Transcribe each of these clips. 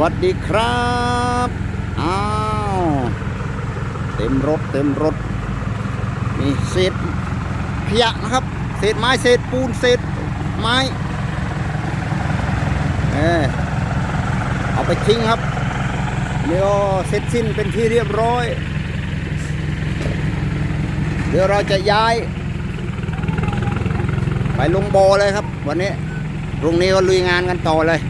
วัสดีครับอ้าวเต็มรถเต็มรถมีเศษขยะนะครับ เศษไม้เศษปูนเศษไม้เออเอาไปทิ้งครับนี่ก็เสร็จสิ้นเป็นที่เรียบร้อย เดี๋ยวเราจะย้าย ไปลงโบอเลยครับ วันนี้พรุ่งนี้ก็ลุยงานกันต่อเลย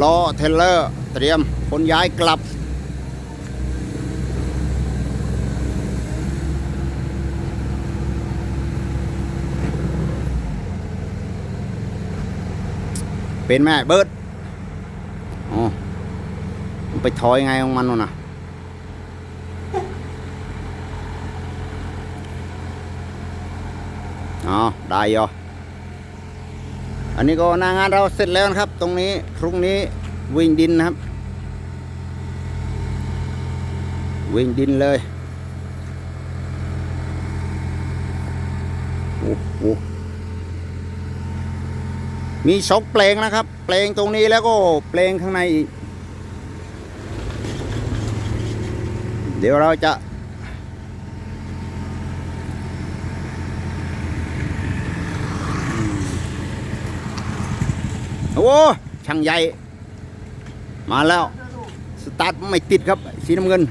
ล้อเทเลอร์ เตรียมขนย้ายกลับ เป็นแม่เบิร์ดอ๋อไปถอยไงของมันน่ะอ๋อได้ยอ อันนี้ก็หนางานเราเสร็จแล้วนะครับ ตรงนี้พรุ่งนี้วิ่งดินนะครับ วิ่งดินเลยโอ้โหมีสองแปลงนะครับแปลงตรงนี้แล้วก็แปลงข้างในอีก เดี๋ยวเราจะ อ้ช่างใหญ่ มาแล้ว สตาร์ทไม่ติดครับ สีน้ำเงิน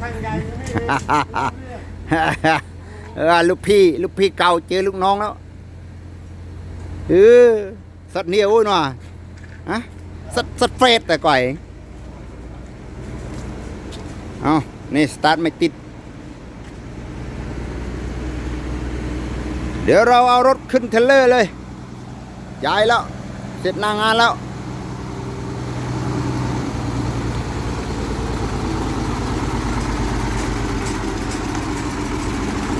ช่างใหญ่เออลูกพี่ลูกพี่เก่าเจอลูกน้องแล้วเออสัตว์เหนียวหน่อยฮะสัตว์สัตว์เฟรดแต่ก่อย เอานี่ สตาร์ทไม่ติด เดี๋ยวเราเอารถขึ้นเทเลอร์เลย ย้ายแล้ว เสร็จหนางานแล้ว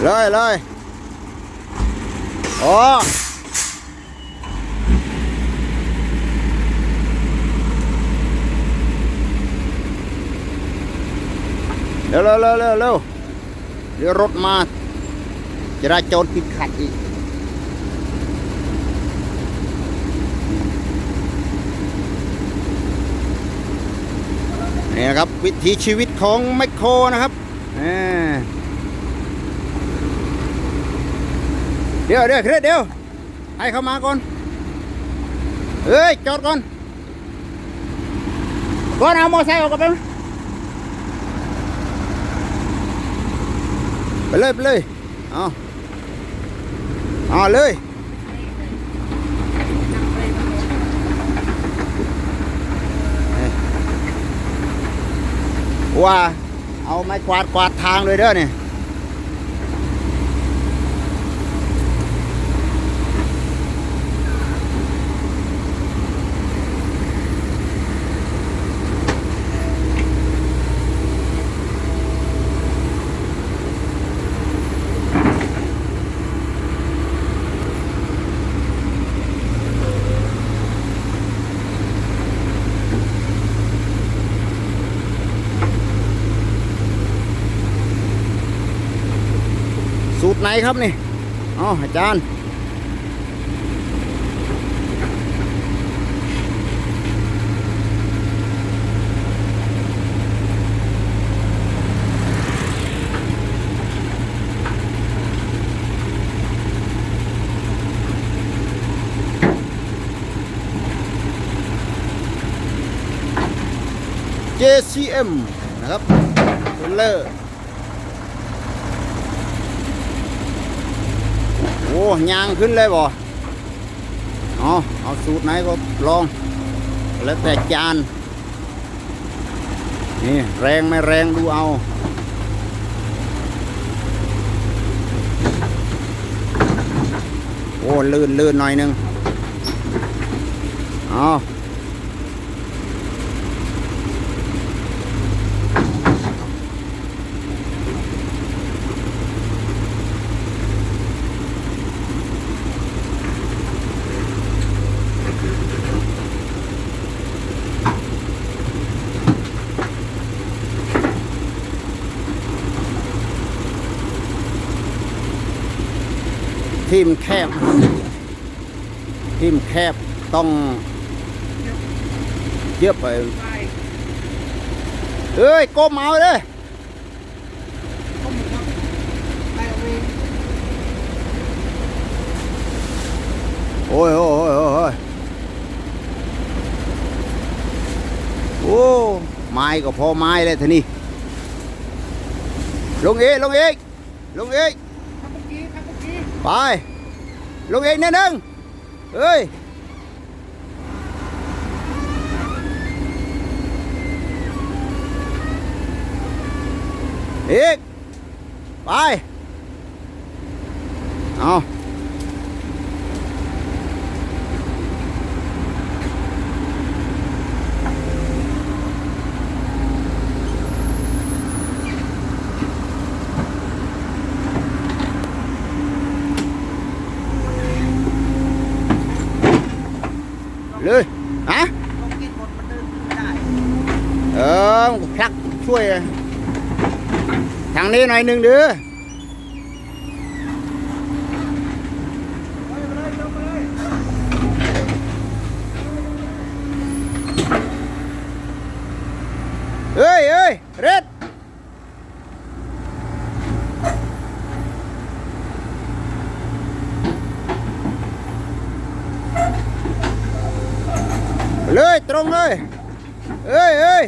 เลยเลยโอ้เร็วเร็วเร็วเร็วเร็วเดี๋ยวรถมา จราจรติดขัดอีกนี่นะครับ วิถีชีวิตของแมคโครนะครับเดี๋ยวเดี๋ยวเครียดเดี๋ยวให้เข้ามาก่อนเฮ้ย จอดก่อน ก่อนเอามอไซค์ออกกันไปไปเลยไปเลย เอา เอาเลยว่าเอาไม้กวาดกวาดทางเลยเด้อเนี่ยสูตร ไหนครับนี่อ๋ออาจารย์ JCM นะครับเลเลอร์ อ้ยางขึ้นเลยบ่เอาเอาสูตรไหนก็ลอง แล้วแต่จาน นี่แรงไม่แรงดูเอาโอ้ลื่นลื่นหน่อยนึงเอ ที่มแคบนะคบ ที่มันแคบต้องเยอะไปเอ้ยก้มเอาเลยโอ้ยโอ้ยโอ้ยโอ้ไม้ก็พอไม้เลยทีนี้ลงเอกลงเอกลงเอกครับเมื่อกี้ครับเมื่อกี้ ไป ลงเองนิดนึงเฮ้ยอีก ไป เอา เลยฮะต้องกินหมดมันเดินไม่ได้เออมันก็พลักช่วยเลยทางนี้หน่อยหนึ่งเด้อไปเลยลงไปเลยเอ้ยเอ้ยเร็ด เลยตรงเลยเอ้ยเอ้ย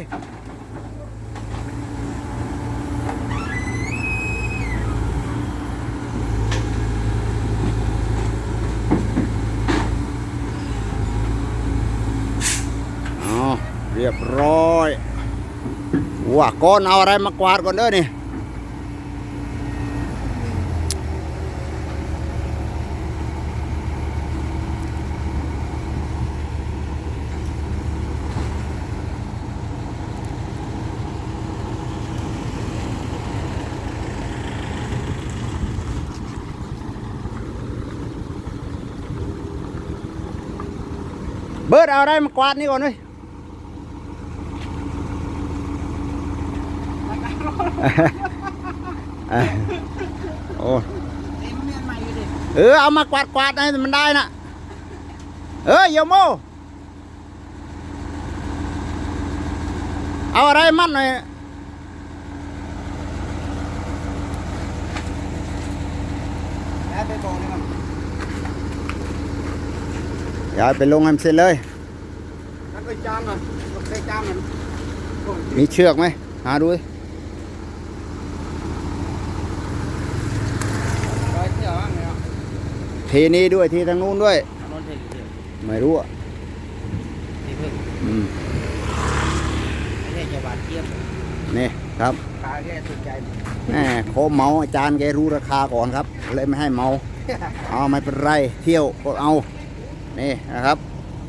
เอาเรียบร้อยว่าก่อนเอาอะไรมากวาดก่อนเด้อนี่ เบิร์ดเอาอะไรมากวาดนี่ก่อนเลยเอ้ยโอ้เต็มเมียนใหม่อยู่ดิเออเอามากวาดกวาดให้มันได้นะเออโยโมเอาอะไรมั่นหน่อยแล้วไปบอกเลยมันอ ย่าไปลงให้มันเสร็จเลยมันไปจามอะมันไปจามมันโอ้ยมีเชือกไหมหาดูดิร้อยเที่ยวอะเนี่ยทีนี้ด้วยทีทางนู้นด้วยนอนเที่ยวเที่ยวไม่รู้อะที่เพิ่งอืมไม่ใช่จะหวานเจี๊ยบนี่ครับตาแกถูกใจแหมโคมเมาอาจารย์แกรู้ราคาก่อนครับ เลยไม่ให้เมา เอาไม่เป็นไร เที่ยวก็เอา นี่นะครับ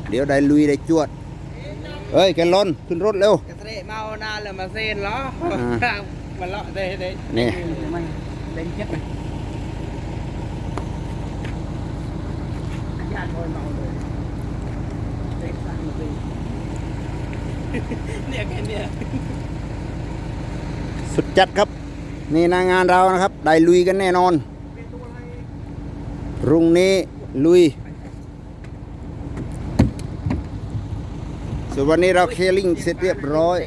เดี๋ยวได้ลุยได้จวดเฮ้ยแกลอนขึ้นรถเร็วกระเตะเมานานเลยมาเซ็นเหรออ่ามันเลาะได้ได้นี่มันเล่นเจ็บไหมญาติโดนเมาเลยเด็กสั่งมาเลยเนี่ยแค่เนี่ยสุดจัดครับ นี่หนางานเรานะครับ ได้ลุยกันแน่นอนพรุ่งนี้ลุย ส่วนวันนี้เราเคลิงเสร็จเรียบร้อย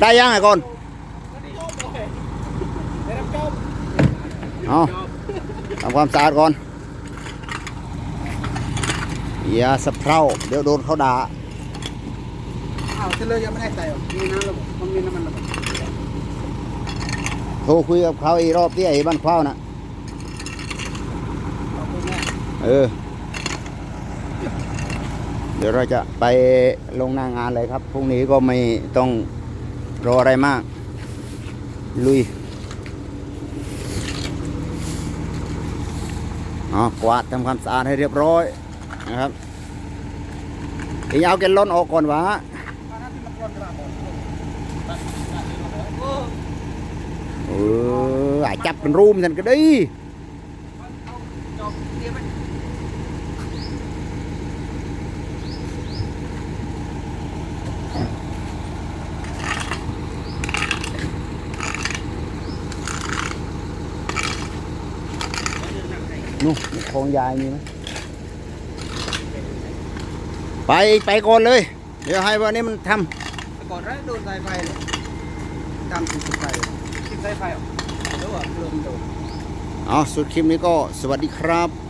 ได้ยังไงก่อนได้รับจบเอาทำความสะอาดก่อน อย่าสะเพร่าเดี๋ยวโดนเขาด่าอ้าวเฉลยยังไม่ได้ใส่หรอมีน้ำระบบมันมีน้ำมันระบบโทรคุยกับเขาอีกรอบที่ไอ้บ้านเข้าวน่ะขอบคุณแม่ เออ เดี๋ยวเราจะไปลงหน้างานเลยครับ พรุ่งนี้ก็ไม่ต้องรออะไรมาก ลุยอ๋อกวาดทำความสะอาดให้เรียบร้อยนะครับอีกเอาแกนล้นออกก่อนวะเอออจับเป็นรูมฉันก็ดี จบเดี๋ยวมัน นู่นของยายมีไหมไปไปก่อนเลย เดี๋ยวให้วันนี้มันทำแต่ก่อนแรกโดนสายไฟเลยตามติดสายไฟติดสายไฟเหรอหรือว่าลมโดนเอาสุดคลิปนี้ก็สวัสดีครับ